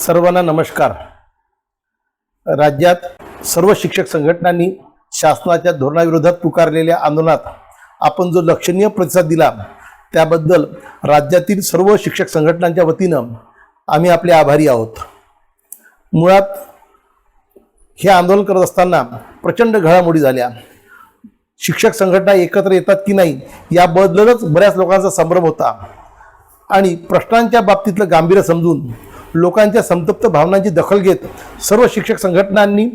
सर्वांना नमस्कार. राज्यात सर्व शिक्षक संघटनांनी शासनाच्या धोरणाविरोधात पुकारलेल्या आंदोलनात आपण जो लक्षणीय प्रतिसाद दिला त्याबद्दल राज्यातील सर्व शिक्षक संघटनांच्या वतीनं आम्ही आपले आभारी आहोत. मुळात हे आंदोलन करत असताना प्रचंड घडामोडी झाल्या. शिक्षक संघटना एकत्र येतात की नाही याबद्दलच बऱ्याच लोकांचा संभ्रम होता. आणि प्रश्नांच्या बाबतीतलं गांभीर्य समजून लोकांच्या संतप्त भावनांची दखल घेत सर्व शिक्षक संघटनांनी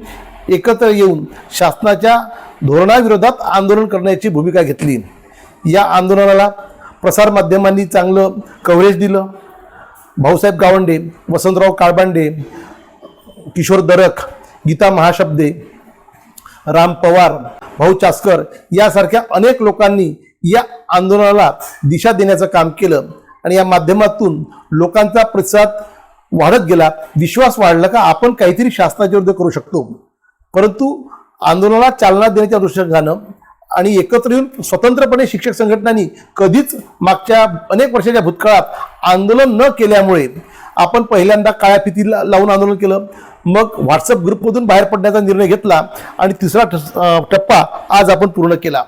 एकत्र येऊन शासनाच्या धोरणाविरोधात आंदोलन करण्याची भूमिका घेतली. या आंदोलनाला प्रसारमाध्यमांनी चांगलं कव्हरेज दिलं. भाऊसाहेब गावंडे वसंतराव काळबांडे किशोर दरख गीता महाशब्दे राम पवार भाऊ चास्कर यासारख्या अनेक लोकांनी या आंदोलनाला दिशा देण्याचं काम केलं आणि या माध्यमातून लोकांचा प्रतिसाद वाढत गेला विश्वास वाढला का आपण काहीतरी शासनाच्या विरुद्ध करू शकतो. परंतु आंदोलनाला चालना देण्याच्या दृष्टीनं आणि एकत्र येऊन स्वतंत्रपणे शिक्षक संघटनांनी कधीच मागच्या अनेक वर्षाच्या भूतकाळात आंदोलन न केल्यामुळे आपण पहिल्यांदा काळ्या फिती लावून आंदोलन केलं. मग व्हॉट्सअप ग्रुपमधून बाहेर पडण्याचा निर्णय घेतला आणि तिसरा टप्पा आज आपण पूर्ण केला.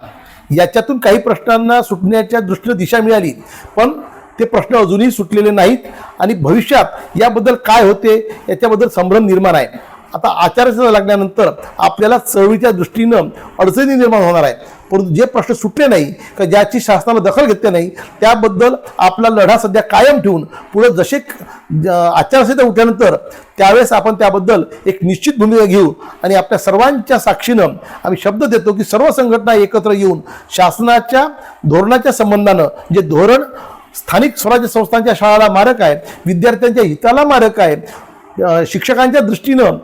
याच्यातून काही प्रश्नांना सुटण्याच्या दृष्टीने दिशा मिळाली. पण ते प्रश्न अजूनही सुटलेले नाहीत. आणि भविष्यात याबद्दल काय होते याच्याबद्दल संभ्रम निर्माण आहे. आता आचारसंहिता लागल्यानंतर आपल्याला चळवळीच्या दृष्टीनं अडचणी निर्माण होणार आहेत. परंतु जे प्रश्न सुटले नाही का ज्याची शासनानं दखल घेतली नाही त्याबद्दल आपला लढा सध्या कायम ठेवून पुढे जसे आचारसंहिता उठल्यानंतर त्यावेळेस आपण त्याबद्दल एक निश्चित भूमिका घेऊ. आणि आपल्या सर्वांच्या साक्षीनं आम्ही शब्द देतो की सर्व संघटना एकत्र येऊन शासनाच्या धोरणाच्या संबंधानं जे धोरण स्थानिक स्वराज्य संस्थांच्या शाळाला मारक आहेत विद्यार्थ्यांच्या हिताला मारक आहेत. शिक्षकांच्या दृष्टीनं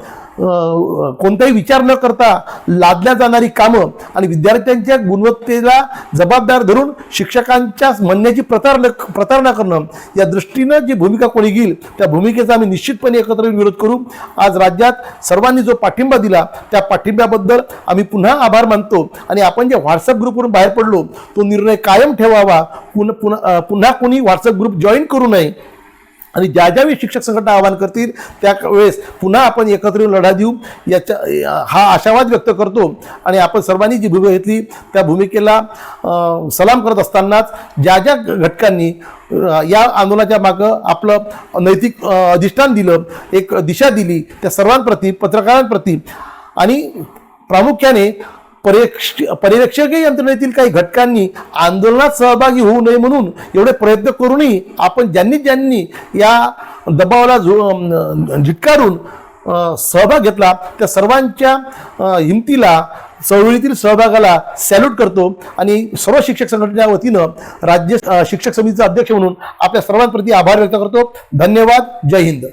कोणताही विचार न करता लादल्या जाणारी कामं आणि विद्यार्थ्यांच्या गुणवत्तेला जबाबदार धरून शिक्षकांच्या म्हणण्याची प्रतारणा प्रतारणा करणं या दृष्टीनं जी भूमिका कोणी घेईल त्या भूमिकेचा आम्ही निश्चितपणे एकत्र विरोध करू. आज राज्यात सर्वांनी जो पाठिंबा दिला त्या पाठिंब्याबद्दल आम्ही पुन्हा आभार मानतो आणि आपण जे व्हॉट्सअप ग्रुपवरून बाहेर पडलो तो निर्णय कायम ठेवावा. पुन्हा पुन्हा पुन्हा कोणी व्हॉट्सअप ग्रुप जॉईन करू नये आणि ज्या ज्यावेळी शिक्षक संघटना आवाहन करतील त्या वेळेस पुन्हा आपण एकत्र येऊन लढा देऊ. याच्या हा आशावाद व्यक्त करतो. आणि आपण सर्वांनी जी भूमिका घेतली त्या भूमिकेला सलाम करत असतानाच ज्या ज्या घटकांनी या आंदोलनाच्या मागं आपलं नैतिक अधिष्ठान दिलं एक दिशा दिली त्या सर्वांप्रती पत्रकारांप्रती आणि प्रामुख्याने परेक्ष परिरक्षकीय यंत्रणेतील काही घटकांनी आंदोलनात सहभागी होऊ नये म्हणून एवढे प्रयत्न करूनही आपण ज्यांनी ज्यांनी या दबावाला झु झिटकारून सहभाग घेतला त्या सर्वांच्या हिमतीला चळवळीतील सहभागाला सॅल्यूट करतो आणि सर्व शिक्षक संघटनेच्या वतीनं राज्य शिक्षक समितीचा अध्यक्ष म्हणून आपल्या सर्वांप्रती आभार व्यक्त करतो. धन्यवाद. जय हिंद.